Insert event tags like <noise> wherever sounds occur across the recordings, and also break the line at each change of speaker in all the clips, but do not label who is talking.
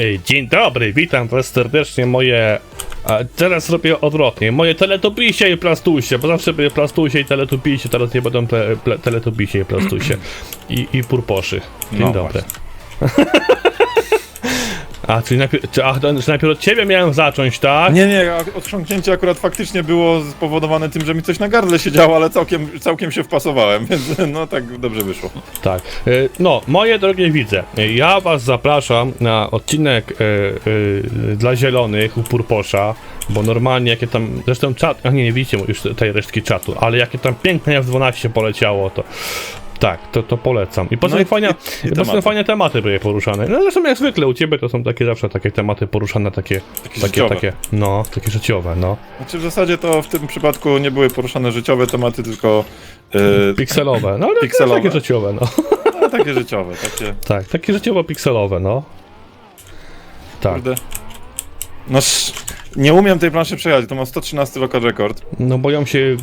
Ej, Dzień dobry, witam was serdecznie moje... A teraz robię odwrotnie, moje teletubisie i plastusie, bo zawsze były plastusie i teletubisie, teraz nie będą te, ple, teletubisie i plastusie. I, i purposzy. Dzień
No
dobry. <laughs> A, czyli najpierw, czy, a, to- czy najpierw od ciebie miałem zacząć, tak?
Nie, nie, a odchrząknięcie akurat faktycznie było spowodowane tym, że mi coś na gardle się działo, ale całkiem, całkiem się wpasowałem, <laughs> więc no tak dobrze wyszło.
Tak. E, No, moje drogie widze, e, ja was zapraszam na odcinek e, e, dla zielonych u Purposza, bo normalnie jakie tam, zresztą czat, a nie, nie widzicie już tej resztki czatu, ale jakie tam piękne F12 poleciało, to tak, to, to polecam. I poza
No
tym
i- i- tematy.
fajne tematy były poruszane. No zresztą jak zwykle u ciebie to są takie zawsze takie tematy poruszane, takie, takie,
życiowe.
takie, no, takie życiowe, no.
Znaczy w zasadzie to w tym przypadku nie były poruszane życiowe tematy, tylko yy,
Pikselowe, no ale
Pikselowe.
takie życiowe, no.
no, takie życiowe, takie
Tak, takie życiowo-pikselowe, no. Tak.
kurde. No nie umiem tej planszy przejechać, to mam 113 local record.
No bo ją się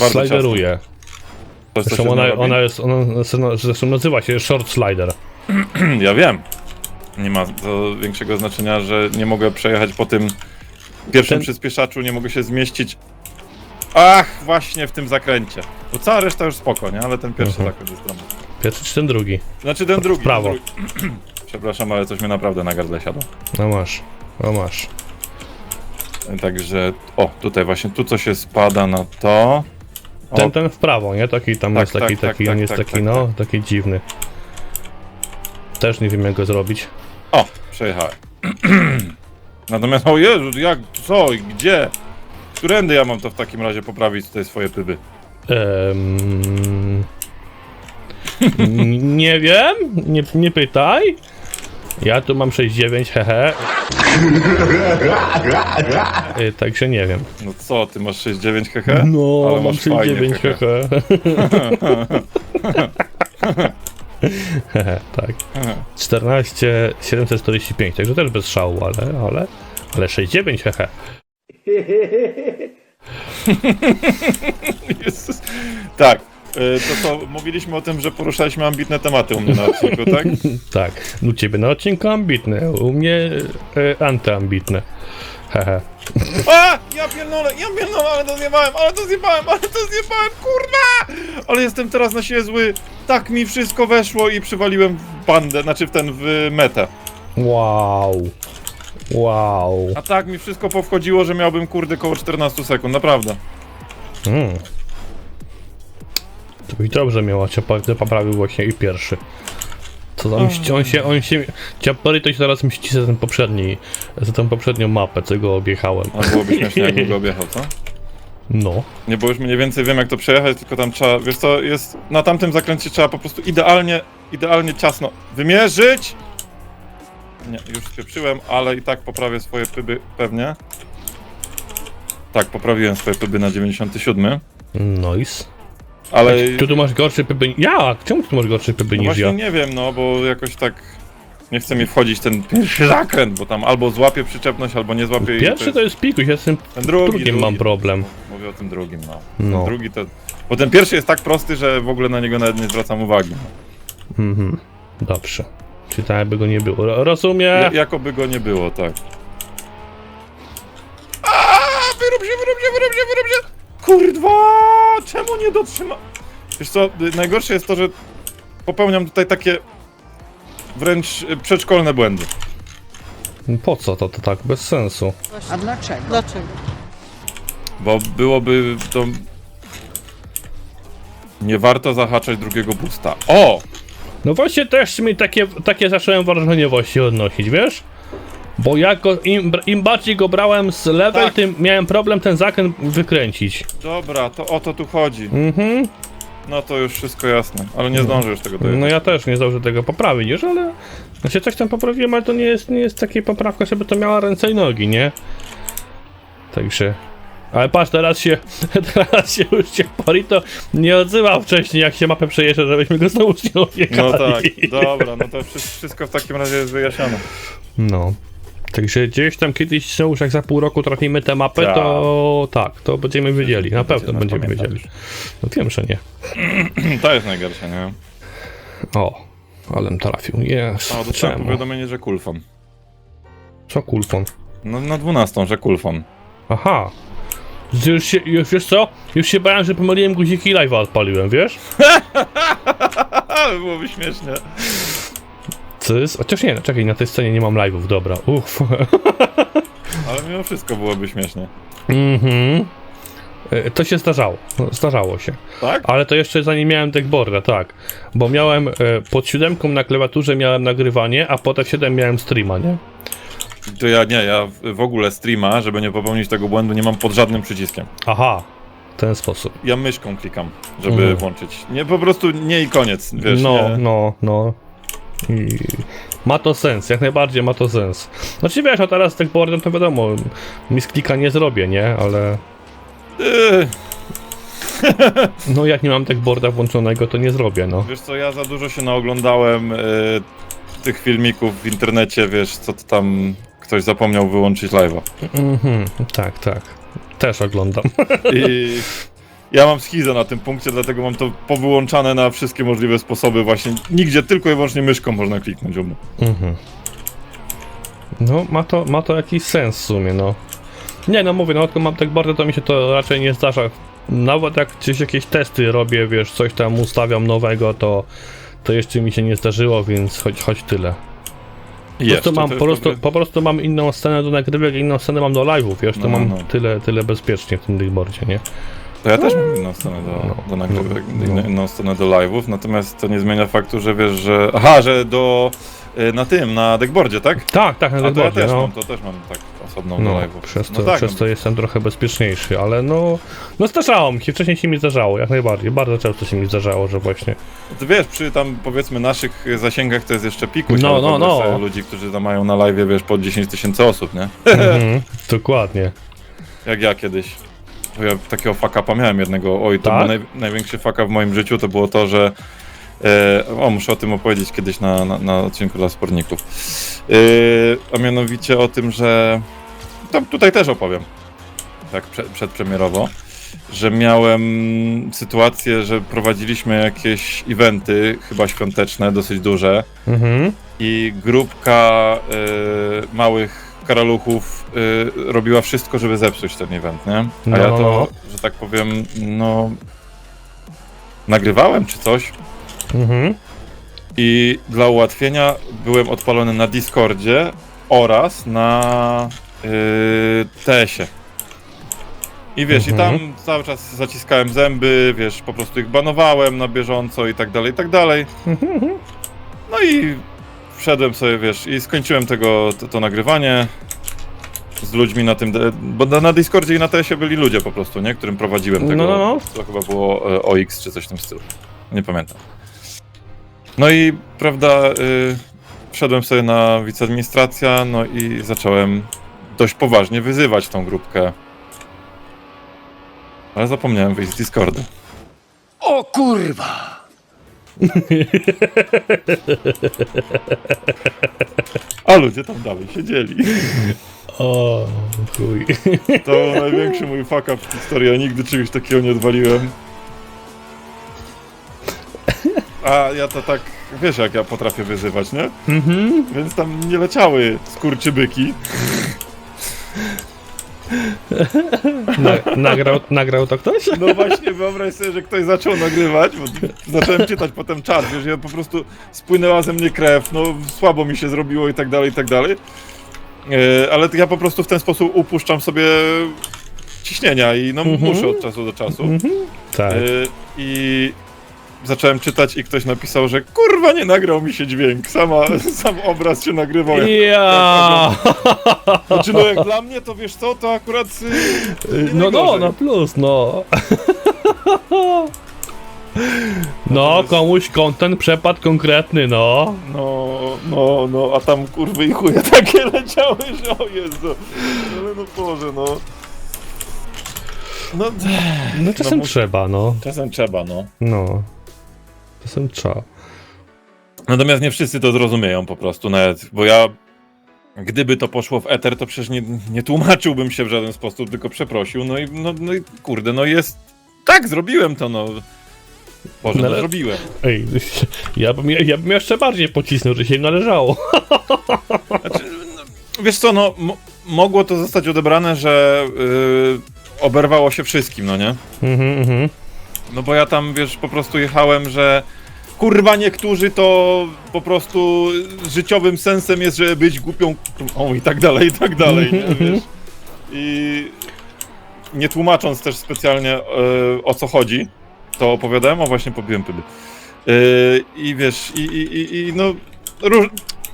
Bardzo
slideruje.
To jest, co
Zresztą ona, ona jest, ona zresztą nazywa się short slider. <clears throat>
Ja wiem. Nie ma to większego znaczenia, że nie mogę przejechać po tym pierwszym
Ten-
przyspieszaczu, nie mogę się zmieścić. Ach, właśnie w tym zakręcie. Bo cała reszta już spoko, nie? Ale ten pierwszy
Mhm.
zakręt jest dramat.
Pierwszy czy ten drugi?
Znaczy ten drugi.
prawo.
Drugi. <clears throat> Przepraszam, ale coś mnie naprawdę na gardle siadło.
No masz, no masz.
Także, o, tutaj właśnie, tu co się spada na to.
Ten, ten w prawo, nie? Taki tam
Tak,
jest taki,
tak, tak,
taki,
tak,
on jest
tak,
taki,
tak,
no, taki dziwny. Też nie wiem jak go zrobić.
o przejechałem. <clears throat> Natomiast, o Jezu, jak, co i gdzie? Którędy ja mam to w takim razie poprawić tutaj swoje pyby?
N- nie wiem, nie, nie pytaj. Ja tu mam 6,9, hehe. Y, Także nie wiem.
No co, ty masz 6,9 hehe?
No,
Ale
mam
masz fajnie,
6,9,
hehe.
hehe. <laughs> Hehe, tak. 14 745, także też bez szału, ale, ale, ale 6,9, hehe. <laughs>
Jezus. Tak. Y, To co, mówiliśmy o tym, że poruszaliśmy ambitne tematy u mnie na odcinku, tak? <laughs>
Tak, u ciebie na odcinku ambitne, u mnie e, antyambitne. Hehe.
A! Ja pierdolę, ja pierdolę, ale to zjebałem, ale to zjebałem, ale to zjebałem, kurwa! Ale jestem teraz na siebie zły. Tak mi wszystko weszło i przywaliłem w bandę, znaczy w ten, w metę.
Wow. Wow.
A tak mi wszystko powchodziło, że miałbym kurde koło 14 sekund, naprawdę.
Mm. To byś dobrze miała, cię po- poprawił właśnie i pierwszy. Co tam mści, on się, on się, Ciapory to się teraz mści za ten poprzedni, za tą poprzednią mapę, co go objechałem.
Ale byłoby <laughs> śmiesznie, jakby go objechał, co?
No.
Nie, bo już mniej więcej wiem jak to przejechać, tylko tam trzeba, wiesz co, jest, na tamtym zakręcie trzeba po prostu idealnie, idealnie ciasno wymierzyć! Nie, już spieprzyłem, ale i tak poprawię swoje pyby pewnie. Tak, poprawiłem swoje pyby na 97,
Nice.
Ale...
Tu tu masz gorszy pyby, jak? Czemu tu masz gorszy pyby
No
niż
właśnie
ja?
nie wiem, no bo jakoś tak nie chce mi wchodzić ten pierwszy zakręt, bo tam albo złapie przyczepność, albo nie złapie i
Pierwszy to jest pikuś, ja z tym
ten drugi,
drugim
drugi.
mam problem.
Mówię o tym drugim, no.
No.
Ten drugi to... Bo ten pierwszy jest tak prosty, że w ogóle na niego nawet nie zwracam uwagi.
Mhm. Dobrze. Czy tak jakby go nie było. Ro- Rozumiem.
Ja, jakoby go nie było, tak. Aaaa, wyrób się, wyrób się, wyrób się, wyrób się! Kurwa! Czemu nie dotrzyma... Wiesz co, najgorsze jest to, że popełniam tutaj takie wręcz y, przedszkolne błędy.
Po co to, to tak? Bez sensu.
A dlaczego?
Dlaczego?
Bo byłoby to... Nie warto zahaczać drugiego busta. O!
No właśnie też mi takie, takie zacząłem wrażenie właśnie odnosić, wiesz? Bo jak go, im, im bardziej go brałem z lewej,
Tak.
tym miałem problem ten zakręt wykręcić.
Dobra, to o to tu chodzi.
Mhm.
No to już wszystko jasne, ale nie zdążę już tego dojechać.
No ja też nie zdążę tego poprawić już, ale... Znaczy coś tam poprawiłem, ale to nie jest, nie jest takiej poprawka, żeby to miała ręce i nogi, nie? Także... Ale patrz, teraz się, <laughs> teraz się już się Porito nie odzywał wcześniej, jak się mapę przejeżdża, żebyśmy go znowu nie objechali.
No tak, dobra, no to wszy- wszystko w takim razie jest wyjaśnione.
No. Także gdzieś tam kiedyś są już jak za pół roku trafimy tę mapę,
Tak.
to tak, to będziemy wiedzieli, na pewno będziemy wiedzieli. No wiem, że nie. <clears throat>
To jest najgorsze, nie?
O, alem trafił, jest.
O, dostałem powiadomienie, że kulfon.
Co kulfon?
No na 12, że kulfon.
Aha. Już, się, już wiesz co? Już się bałem, że pomyliłem guziki i live'a odpaliłem, wiesz? <laughs>
Byłoby śmiesznie.
Jest? Chociaż nie, no, czekaj, na tej scenie nie mam live'ów, dobra. Uff. <laughs>
Ale mimo wszystko byłoby śmiesznie.
Mhm. E, To się zdarzało. Zdarzało się.
Tak?
Ale to jeszcze zanim miałem deckboarda, tak. Bo miałem e, pod siódemką na klawiaturze miałem nagrywanie, a pod F7 miałem streama, nie?
To ja nie, ja w- w ogóle streama, żeby nie popełnić tego błędu, nie mam pod żadnym przyciskiem.
Aha. W ten sposób.
Ja myszką klikam, żeby
Mhm.
włączyć. Nie, po prostu nie i koniec, wiesz,
no,
nie.
no, no. I ma to sens, jak najbardziej ma to sens. Znaczy wiesz, a teraz z deckboardem to wiadomo, misklika nie zrobię, nie? Ale <laughs> no jak nie mam deckboarda włączonego, to nie zrobię, no.
wiesz co, ja za dużo się naoglądałem yy, tych filmików w internecie, wiesz, co to tam ktoś zapomniał wyłączyć live'a.
Mhm, tak, tak. Też oglądam.
I <laughs> ja mam schizę na tym punkcie, dlatego mam to powyłączane na wszystkie możliwe sposoby właśnie. Nigdzie tylko i wyłącznie myszką można kliknąć u mnie.
Mhm. No, ma to, ma to jakiś sens w sumie, no. Nie, no mówię, no odkąd mam deckboarda, to mi się to raczej nie zdarza. Nawet jak gdzieś jakieś testy robię, wiesz, coś tam ustawiam nowego, to, to jeszcze mi się nie zdarzyło, więc choć, choć tyle. Po prostu, mam, po, prostu, po prostu mam inną scenę do nagrywek, inną scenę mam do live'ów, wiesz, to
No,
mam
no.
tyle, tyle bezpiecznie w tym deckboardzie, nie?
To ja też mam inną stronę do,
No,
do nagrywek,
no, no.
inną- inną stronę do live'ów, natomiast to nie zmienia faktu, że wiesz, że... Aha, że do... y, na tym, na deckboardzie, tak?
Tak, tak, na
A to ja też
no.
mam, to też mam tak osobną do
No,
live'ów.
przez to,
no tak,
przez
no,
to jestem trochę bezpieczniejszy, ale no, no zdarzało mi się, wcześniej się mi zdarzało, jak najbardziej, bardzo często się mi zdarzało, że właśnie,
to wiesz, przy tam powiedzmy naszych zasięgach to jest jeszcze pikuś,
No,
ale
no, no.
ludzi, którzy tam mają na live'ie, wiesz, po 10 tysięcy osób, nie?
mhm, dokładnie. <laughs>
Jak ja kiedyś. Ja takiego fuck-upa miałem jednego. Oj, to
Tak?
był naj, największy fuck-up w moim życiu, to było to, że e, o, muszę o tym opowiedzieć kiedyś na, na, na odcinku dla sportników. E, a mianowicie o tym, że to tutaj też opowiem. Tak prze, przedpremierowo. Że miałem sytuację, że prowadziliśmy jakieś eventy, chyba świąteczne, dosyć duże
Mhm,
i grupka y, małych karaluchów y, robiła wszystko, żeby zepsuć ten event, nie? A
No,
ja
no,
to,
no.
że tak powiem, no nagrywałem czy coś
mhm,
i dla ułatwienia byłem odpalony na Discordzie oraz na y, TS-ie. I wiesz,
Mhm.
i tam cały czas zaciskałem zęby, wiesz, po prostu ich banowałem na bieżąco i tak dalej, i tak dalej.
mhm,
No i wszedłem sobie, wiesz, i skończyłem tego, to, to nagrywanie z ludźmi na tym, bo na, na Discordzie i na TS-ie byli ludzie po prostu, nie? Którym prowadziłem tego,
No, no, no.
to chyba było e, OX czy coś w tym stylu, nie pamiętam. No i, prawda, y, wszedłem sobie na wiceadministracja, no i zacząłem dość poważnie wyzywać tą grupkę. Ale zapomniałem wyjść z Discorda.
O kurwa! <laughs>
A ludzie tam dalej siedzieli.
o chuj. <laughs>
To największy mój fuck up w historii, ja nigdy czegoś takiego nie odwaliłem. A ja to tak, wiesz jak ja potrafię wyzywać, nie?
Mhm,
Więc tam nie leciały skurczybyki.
Na, nagrał, nagrał to ktoś?
No właśnie, wyobraź sobie, że ktoś zaczął nagrywać, bo zacząłem czytać potem czat, wiesz, ja po prostu spłynęła ze mnie krew, no słabo mi się zrobiło i tak dalej, i tak dalej. E, ale ja po prostu w ten sposób upuszczam sobie ciśnienia i no
Mhm.
muszę od czasu do czasu.
Tak.
Y, I zacząłem czytać i ktoś napisał, że kurwa nie nagrał mi się dźwięk, Sama, <laughs> sam obraz się nagrywał. Jak,
Ja.
znaczy no jak dla mnie to wiesz co, to akurat y, nie
No, no,
najgorzej.
no plus, no. No, komuś kontent przepadł konkretny, no.
No, no, no, a tam kurwy i chuje takie <laughs> leciały, że o Jezu. Ale no Boże, no. No,
No czasem
No,
trzeba, no.
czasem trzeba, no.
No. Czasem trzeba.
Natomiast nie wszyscy to zrozumieją po prostu nawet, bo ja gdyby to poszło w eter, to przecież nie, nie tłumaczyłbym się w żaden sposób, tylko przeprosił, no i, no, no i kurde, no jest, tak, zrobiłem to, no. Boże,
No
no,
ale-
zrobiłem.
Ej, ja bym, ja bym jeszcze bardziej pocisnął, że się im należało. <laughs>
Znaczy, no, Wiesz co, no, mo- mogło to zostać odebrane, że yy, oberwało się wszystkim, no nie?
Mhm, mhm.
No bo ja tam, wiesz, po prostu jechałem, że kurwa niektórzy to po prostu życiowym sensem jest, żeby być głupią o i tak dalej, i tak dalej, nie, <laughs> wiesz? I nie tłumacząc też specjalnie e, o co chodzi, to opowiadałem, o właśnie pobiłem pydy. E, I wiesz, i, i, i, i no, róż...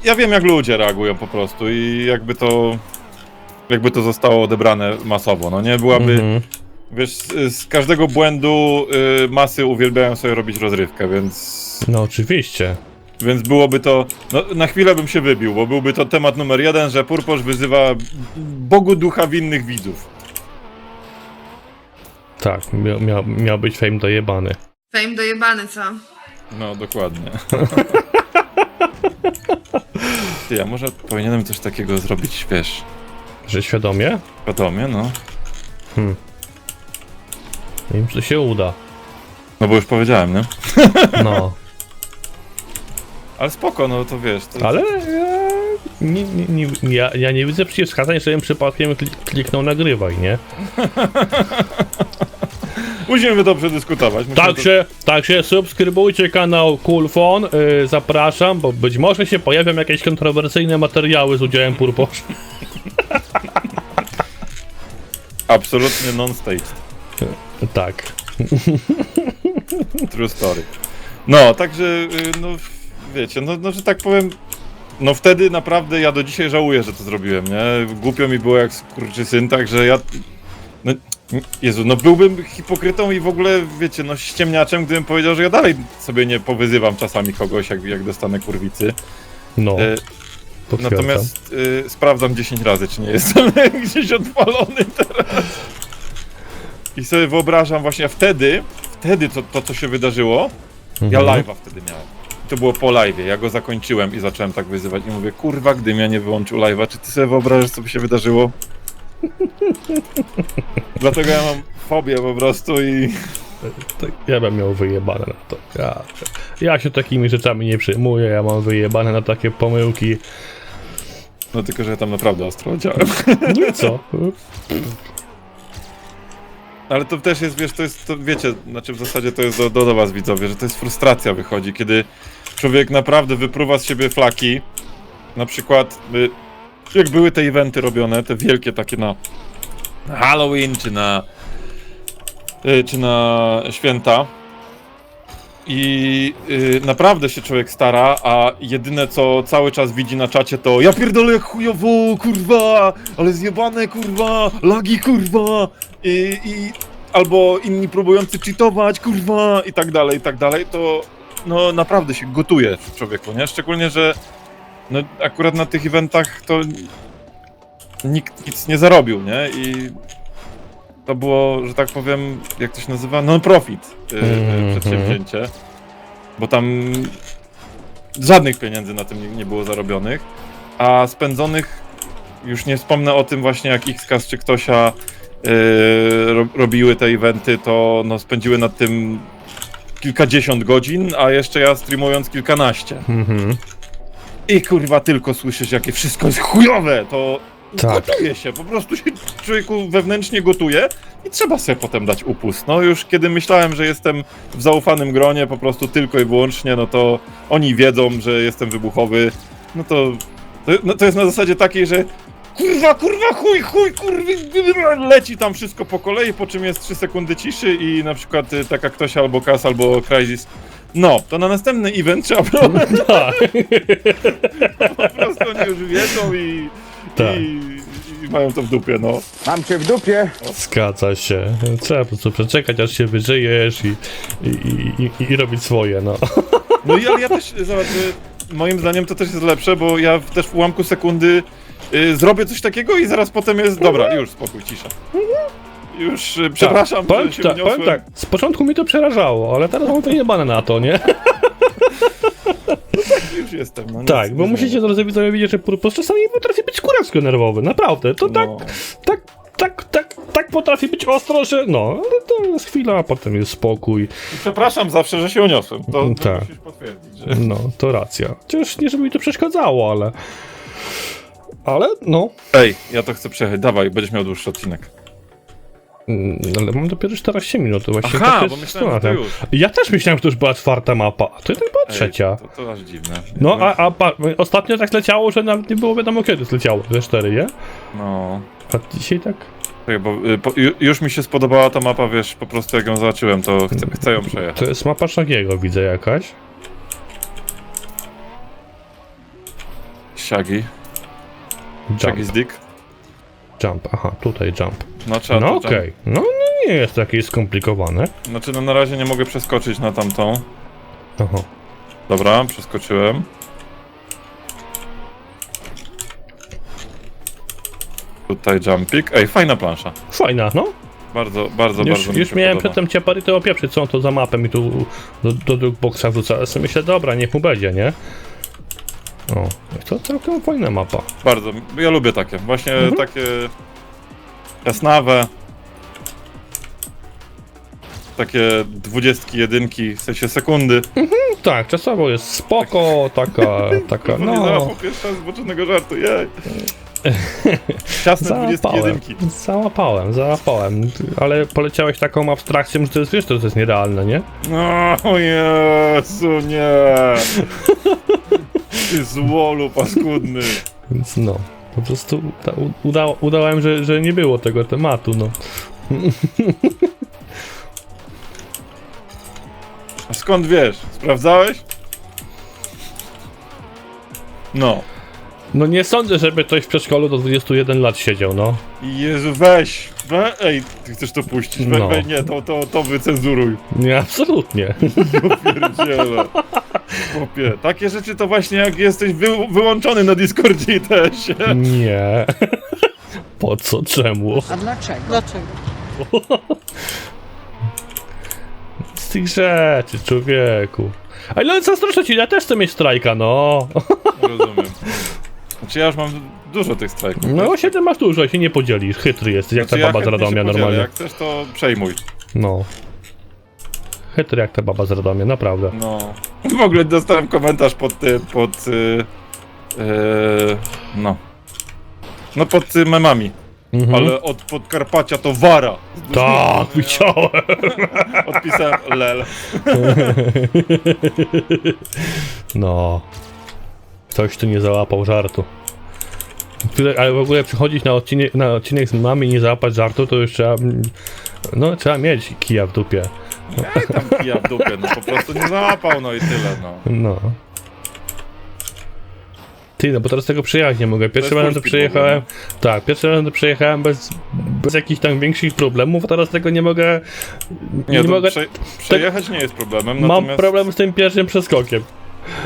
ja wiem jak ludzie reagują po prostu i jakby to, jakby to zostało odebrane masowo, no nie? Byłaby... Wiesz, z, z każdego błędu y, masy uwielbiają sobie robić rozrywkę, więc.
No oczywiście.
Więc byłoby to. No, na chwilę bym się wybił, bo byłby to temat numer jeden, że Purposz wyzywa Bogu ducha winnych widzów.
Tak, miał, miał, miał być fame dojebany.
Fame dojebany, co?
No, dokładnie. <laughs> Ty, a może powinienem coś takiego zrobić, wiesz,
Że świadomie?
świadomie, no.
Nie wiem, czy to się uda.
No bo już powiedziałem, nie?
No. <laughs>
Ale spoko, no to wiesz. To,
Ale ja nie, nie, nie, ja, ja nie widzę przeciwwskazań, żebym przypadkiem klik- kliknął nagrywaj, nie? <laughs>
Musimy to przedyskutować. musimy to-
Także, także subskrybujcie kanał Coolphone, yy, zapraszam, bo być może się pojawią jakieś kontrowersyjne materiały z udziałem Purposz. <laughs>
Absolutnie non-state.
Tak. <laughs>
True story. No, także, y, no, wiecie, no, no, że tak powiem, no wtedy naprawdę ja do dzisiaj żałuję, że to zrobiłem, nie? Głupio mi było jak syn, także ja, no, Jezu, no byłbym hipokrytą i w ogóle, wiecie, no ściemniaczem, gdybym powiedział, że ja dalej sobie nie powyzywam czasami kogoś, jak, jak dostanę kurwicy.
No,
E, natomiast y, sprawdzam 10 razy, czy nie jestem <laughs> gdzieś odpalony teraz. I sobie wyobrażam właśnie, wtedy, wtedy to, to co się wydarzyło, ja
Mhm.
live'a wtedy miałem. I to było po live'ie, ja go zakończyłem i zacząłem tak wyzywać i mówię, kurwa, gdybym ja nie wyłączył live'a, czy ty sobie wyobrażasz, co by się wydarzyło? <laughs> Dlatego ja mam fobię po prostu i...
Tak, ja bym miał wyjebane na to. Ja, ja się takimi rzeczami nie przejmuję, ja mam wyjebane na takie pomyłki.
No tylko, że ja tam naprawdę ostro oddziałem.
No i co? <laughs>
Ale to też jest, wiesz, to jest, to wiecie, znaczy w zasadzie to jest do, do, do was widzowie, że to jest frustracja wychodzi, kiedy człowiek naprawdę wypruwa z siebie flaki, na przykład y, jak były te eventy robione, te wielkie takie na, na Halloween, czy na y, czy na święta i y, naprawdę się człowiek stara, a jedyne co cały czas widzi na czacie to ja pierdolę jak chujowo, kurwa, ale zjebane, kurwa, lagi, kurwa i, i albo inni próbujący cheatować, kurwa i tak dalej, i tak dalej, to no naprawdę się gotuje człowieku, nie? Szczególnie, że no akurat na tych eventach to nikt nic nie zarobił, nie? I to było, że tak powiem, jak to się nazywa, non-profit y, y,
Mhm.
przedsięwzięcie, bo tam żadnych pieniędzy na tym nie, nie było zarobionych, a spędzonych, już nie wspomnę o tym właśnie jak Xcast czy Ktosia y, ro, robiły te eventy, to no, spędziły nad tym kilkadziesiąt godzin, a jeszcze ja streamując kilkanaście.
Mhm.
I kurwa tylko słyszysz, jakie wszystko jest chujowe, to
Tak.
gotuje się, po prostu się człowieku wewnętrznie gotuje i trzeba sobie potem dać upust. No już kiedy myślałem, że jestem w zaufanym gronie po prostu tylko i wyłącznie, no to oni wiedzą, że jestem wybuchowy, no to, to, no to jest na zasadzie takiej, że kurwa, kurwa, chuj, chuj, kurwa, leci tam wszystko po kolei, po czym jest 3 sekundy ciszy i na przykład y, taka ktoś albo Kas, albo Crysis no, to na następny event trzeba było <laughs>
Tak.
po prostu oni już wiedzą i,
Tak.
i, i mają to w dupie, no.
Mam cię w dupie.
Zgadza się. Trzeba po prostu przeczekać, aż się wyżyjesz i, i, i, i, i robić swoje, no.
No i ale ja też, zobacz, y, moim zdaniem to też jest lepsze, bo ja w- też w ułamku sekundy y, zrobię coś takiego i zaraz potem jest, dobra, już spokój, cisza. Już, y, przepraszam,
tak, powiem,
że się
tak,
wniosłem.
powiem tak, z początku mi to przerażało, ale teraz mam wyjebane na to, nie? <laughs>
Jestem, no. nic
Tak, bo musicie drodzy widzowie widzieć, że Purpos czasami potrafi być kurewsko nerwowy, naprawdę. To tak,
No.
tak, tak, tak, tak potrafi być ostro, że no, ale to jest chwila, a potem jest spokój.
I Przepraszam zawsze, że się uniosłem, to, to
Tak.
musisz potwierdzić, że...
No, to racja. Chociaż nie, żeby mi to przeszkadzało, ale... Ale no.
Ej, ja to chcę przejechać, dawaj, będziesz miał dłuższy odcinek.
Mm, Ale mam dopiero 14 minut, właśnie
Aha,
tak jest
bo myślałem, że to już.
Ja też myślałem, że to już była czwarta mapa, a to jednak była
Ej,
trzecia.
To, to aż dziwne.
No, a, a pa, ostatnio tak leciało, że nawet nie było wiadomo kiedy zleciało, te cztery, nie?
No...
A dzisiaj tak...
Czekaj, bo y, po, ju, już mi się spodobała ta mapa, wiesz, po prostu jak ją zobaczyłem, to chcę, chcę ją przejechać.
To jest mapa Szagiego, widzę jakaś.
Shaggy.
Jump,
Shaggy's dick.
Jump, aha, tutaj jump.
No trzeba
No okej, no, no nie jest takie skomplikowane.
Znaczy, no na razie nie mogę przeskoczyć na tamtą.
Aha.
Dobra, przeskoczyłem. Tutaj jumpik. Ej, fajna plansza.
Fajna, no.
Bardzo, bardzo,
Już,
bardzo mi
już
się
miałem
podoba.
przedtem ciapary to opieprzyć, co on to za mapę mi tu do, do Dropboxa wrzuca. Ale sobie myślę, dobra, niech mu będzie, nie? O, to całkiem fajna mapa.
Bardzo, ja lubię takie. Właśnie
Mhm.
takie jasnawe. Takie dwudziestki, jedynki, w sensie sekundy.
Tak, czasowo jest spoko, taka, <laughs> taka,
No. Nie pierwszy raz zboczonego żartu, jej. <laughs> Ciasne
Załapałem,
jedynki.
załapałem, załapałem, ale poleciałeś taką abstrakcją, że to jest, wiesz, to jest nierealne, nie?
No, o Jezu, nie. <laughs> Ty złolu paskudny.
Więc no, po prostu uda, uda, udałem, że, że nie było tego tematu, no.
A skąd wiesz? Sprawdzałeś? No.
No nie sądzę, żeby ktoś w przedszkolu do 21 lat siedział, no.
Jezu, weź! We, ej, ty chcesz to puścić? We,
No.
we, nie, to, to, to wycenzuruj.
Nie, absolutnie. <laughs>
Pierdziele. Chłopie, takie rzeczy to właśnie jak jesteś wy, wyłączony na Discordzie i też.
Nie. Po co, czemu?
A dlaczego? Dlaczego?
Z tych rzeczy, człowieku. Ale no, zazdroszczę ci, ja też chcę mieć strajka, no.
Rozumiem. Znaczy ja już mam dużo tych strajków.
No? 7 masz dużo, się nie podzielisz. Chytry jesteś, jak
Znaczy,
ta baba z Radomia normalnie.
Jak chcesz to przejmuj.
No. Chytry jak ta baba z Radomia, naprawdę.
No. W ogóle dostałem komentarz pod ty, pod... Y, y, no. No pod y, memami.
Mhm.
Ale od Podkarpacia to Wara.
Tak, widziałem. <laughs>
Odpisałem lel. <laughs>
No. Ktoś tu nie załapał żartu. Tyle- Ale w ogóle przychodzić na odcinek, na odcinek z mamy i nie załapać żartu, to już trzeba... mm, No, trzeba mieć kija w dupie.
Ej, tam kija w dupie, no po prostu nie załapał, no i tyle, no.
No. Ty, no bo teraz tego przejechać nie mogę. Pierwszy
To jest
raz to przejechałem. Tak, pierwszy raz to przejechałem bez, bez jakichś tam większych problemów, a teraz tego nie mogę.
Nie, to
mogę.
prze, przejechać nie jest problemem,
Mam
natomiast...
problem z tym pierwszym przeskokiem.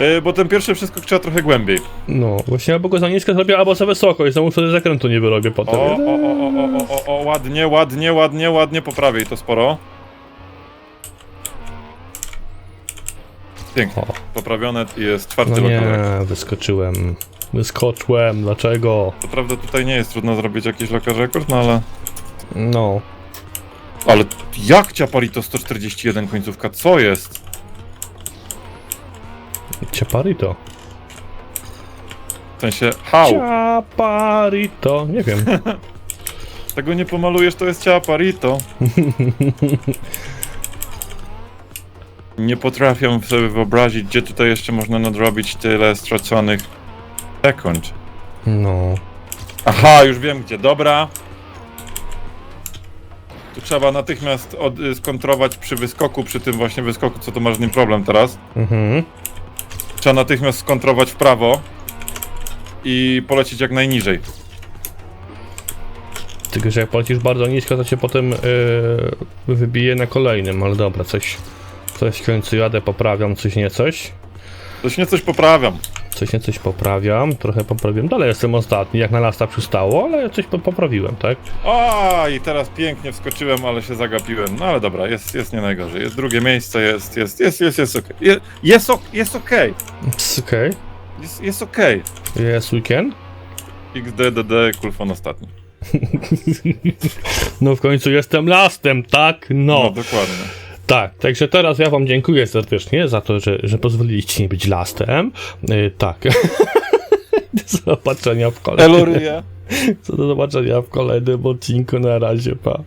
Y, bo ten pierwszy przeskok trzeba trochę głębiej.
No, właśnie albo go za nisko zrobię, albo za wysoko i znowu wtedy zakrętu nie wyrobię
O,
potem.
o, o, o, o, o, o, o, ładnie, ładnie, ładnie, ładnie, poprawiej to sporo. Pięknie.
O.
Poprawione i jest czwarty
No
lokalek.
nie, wyskoczyłem. Wyskoczyłem, dlaczego?
To prawda tutaj nie jest trudno zrobić jakiś lokal rekord, no ale...
No.
Ale jak Ciaparito 141 końcówka, co jest?
Ciaparito.
W sensie, how?
Ciaparito. Nie wiem. <laughs>
Tego nie pomalujesz, to jest Ciaparito. <laughs> Nie potrafię sobie wyobrazić, gdzie tutaj jeszcze można nadrobić tyle straconych sekund.
No.
Aha, już wiem gdzie, dobra. Tu trzeba natychmiast od, y, skontrować przy wyskoku, przy tym właśnie wyskoku, co to masz z nim problem teraz.
Mhm.
Trzeba natychmiast skontrować w prawo i polecieć jak najniżej.
Tylko, że jak polecisz bardzo nisko, to cię potem yy, wybije na kolejnym, ale dobra, coś, coś w końcu jadę, poprawiam, coś nie coś.
Coś nie coś poprawiam.
Coś nie coś poprawiam, trochę poprawiłem. Dalej jestem ostatni, jak na lasta przystało, ale coś po poprawiłem, tak?
A i teraz pięknie wskoczyłem, ale się zagapiłem. No ale dobra, jest, jest nie najgorzej. Jest drugie miejsce, jest, jest, jest, jest, jest okej. Je- Jest, ok, jest okej.
Pss, Okej.
Jest, jest okej.
Yes, weekend.
XDDD, kulfon ostatni. <laughs>
No w końcu jestem lastem, tak?
No,
No,
dokładnie.
Tak. Także teraz ja wam dziękuję serdecznie za to, że, że pozwoliliście mi być lastem. Yy, tak. <laughs> Do zobaczenia w kolejnym.
Eloryja. <laughs>
Do zobaczenia w kolejnym odcinku. Na razie, pa.